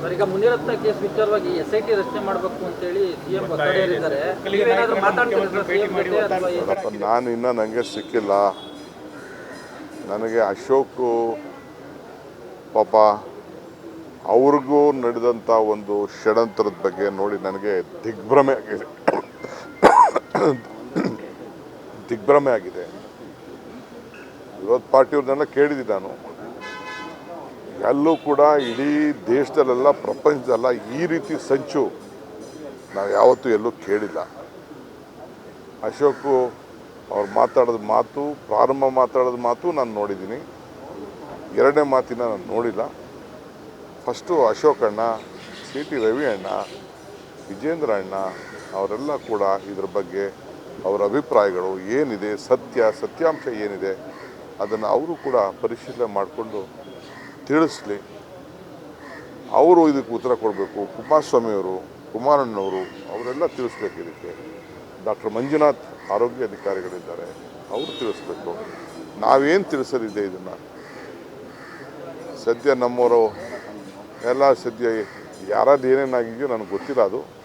Sir ಈಗ Munirathna case ವಿಚಾರವಾಗಿ S I T ರಚನೆ ಮಾಡಬೇಕು ಅಂತೇಳಿ ಸಿಎಂ ಮಾತಾಡ್ತೀರಾ ನಾನು ಇನ್ನೂ ನನಗೆ ಸಿಕ್ಕಿಲ್ಲ. ನನಗೆ ಅಶೋಕು ಪಾಪ ಅವ್ರಿಗೂ ನಡೆದಂಥ ಒಂದು ಷಡಂತ್ರದ ಬಗ್ಗೆ ನೋಡಿ ನನಗೆ ದಿಗ್ಭ್ರಮೆ ಆಗಿದೆ. ದಿಗ್ಭ್ರಮೆ ಆಗಿದೆ. ವಿರೋಧ ಪಾರ್ಟಿಯವ್ರನ್ನೆಲ್ಲ ಕೇಳಿದ್ದೀನಿ ನಾನು. ಎಲ್ಲೂ ಕೂಡ ಇಡೀ ದೇಶದಲ್ಲೆಲ್ಲ, ಪ್ರಪಂಚದಲ್ಲ ಈ ರೀತಿ ಸಂಚು ನಾವು ಯಾವತ್ತೂ ಎಲ್ಲೂ ಕೇಳಿಲ್ಲ. ಅಶೋಕು ಅವ್ರು ಮಾತಾಡೋದು ಮಾತು, ಪ್ರಾರಂಭ ಮಾತಾಡೋದು ಮಾತು ನಾನು ನೋಡಿದ್ದೀನಿ ಎರಡನೇ ಮಾತಿನ ನಾನು ನೋಡಿಲ್ಲ. ಫಸ್ಟು ಅಶೋಕ್ ಅಣ್ಣ, ಸಿ ಟಿ ರವಿ ಅಣ್ಣ, ವಿಜೇಂದ್ರ ಅಣ್ಣ, ಅವರೆಲ್ಲ ಕೂಡ ಇದ್ರ ಬಗ್ಗೆ ಅವರ ಅಭಿಪ್ರಾಯಗಳು ಏನಿದೆ, ಸತ್ಯ, ಸತ್ಯಾಂಶ ಏನಿದೆ, ಅದನ್ನು ಅವರು ಕೂಡ ಪರಿಶೀಲನೆ ಮಾಡಿಕೊಂಡು ತಿಳಿಸ್ಲಿ. ಅವರು ಇದಕ್ಕೆ ಉತ್ತರ ಕೊಡಬೇಕು. ಕುಮಾರಸ್ವಾಮಿಯವರು, ಕುಮಾರಣ್ಣವರು, ಅವರೆಲ್ಲ ತಿಳಿಸ್ಬೇಕು ಇದಕ್ಕೆ. ಡಾಕ್ಟರ್ ಮಂಜುನಾಥ್ ಆರೋಗ್ಯ ಅಧಿಕಾರಿಗಳಿದ್ದಾರೆ. ಅವರು ತಿಳಿಸ್ಬೇಕು. ನಾವೇನು ತಿಳಿಸೋದಿದೆ ಇದನ್ನು? ಸದ್ಯ ನಮ್ಮವರು, ಎಲ್ಲ ಸದ್ಯ ಯಾರಾದ ಏನೇನಾಗಿದೆಯೋ ನನಗೆ ಗೊತ್ತಿಲ್ಲ ಅದು.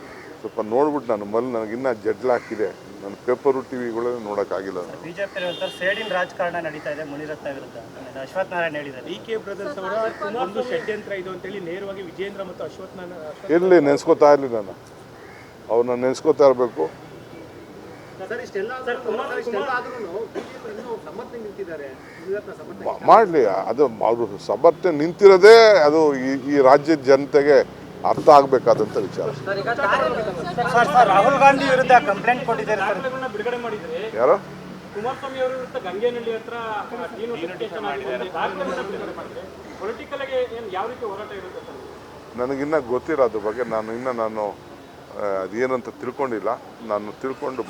ಸ್ವಲ್ಪ ನೋಡ್ಬಿಟ್ಟು ನಾನು ಮಲ್ ನನಗಿನ್ನ ಜಡ್ಲ್ ಹಾಕಿದೆ ನನ್ನ ಪೇಪರು ಟಿ ವಿಗಳನ್ನ ನೋಡೋಕ್ಕಾಗಿಲ್ಲ ನಾನು. ಬಿಜೆಪಿ ಹೇಳ್ತಾರೆ ಸೇಡಿನ ರಾಜಕಾರಣ ನಡೀತಾ ಇದೆ ಮುನಿರತ್ನ ವಿರುದ್ಧ. ಆಮೇಲೆ ಅಶ್ವಥ್ ನಾರಾಯಣ ಹೇಳಿದ್ದಾರೆ. ಡಿ ಕೆ ಬ್ರದರ್ಸ್ ಅವರ ಒಂದು ಷಡ್ಯಂತ್ರ ಇದು ಅಂತೇಳಿ ನೇರವಾಗಿ ವಿಜೇಂದ್ರ ಮತ್ತು ಅಶ್ವಥ್ ನಾರಾಯಣ ಇರಲಿ ನೆನೆಸ್ಕೋತಾ ಇರಲಿ ನಾನು. ಅವ್ರನ್ನ ನೆನೆಸ್ಕೋತಾ ಇರಬೇಕು. ಮಾಡಲಿ ಅದು ಅವರು ಸಮರ್ಥನೆ ನಿಂತಿರೋದೇ ಅದು ಈ- ಈ ರಾಜ್ಯದ ಜನತೆಗೆ ಅರ್ಥ ಆಗಬೇಕಾದಂಥ ವಿಚಾರ. ಸರ್ ಈಗ ಸರ್ ಸರ್ ರಾಹುಲ್ ಗಾಂಧಿ ವಿರುದ್ಧ ಕಂಪ್ಲೇಂಟ್ ಕೊಟ್ಟಿದ್ದಾರೆ ಸರ್. ದಾಖಲೆಗಳನ್ನ ಬಿಡುಗಡೆ ಕುಮಾರಸ್ವಾಮಿ ಅವರ ವಿರುದ್ಧ ಗಂಗೇನಹಳ್ಳಿ ಹತ್ರ ಡಿನೋಟಿಫಿಕೇಶನ್ ಮಾಡಿದ್ದಾರೆ. ದಾಖಲೆಗಳನ್ನ ಬಿಡುಗಡೆ ಮಾಡಿದ್ರೆ ಪೊಲಿಟಿಕಲ್ ಏನು ಯಾವ ರೀತಿ ಹೋರಾಟ ಇರುತ್ತೆ ಸರ್? ನನಗಿನ್ನ ಗೊತ್ತಿಲ್ಲ ಅದ್ರ ಬಗ್ಗೆ. ನಾನು ಇನ್ನ ನಾನು ಅದೇನಂತ ತಿಳ್ಕೊಂಡಿಲ್ಲ. ನಾನು ತಿಳ್ಕೊಂಡು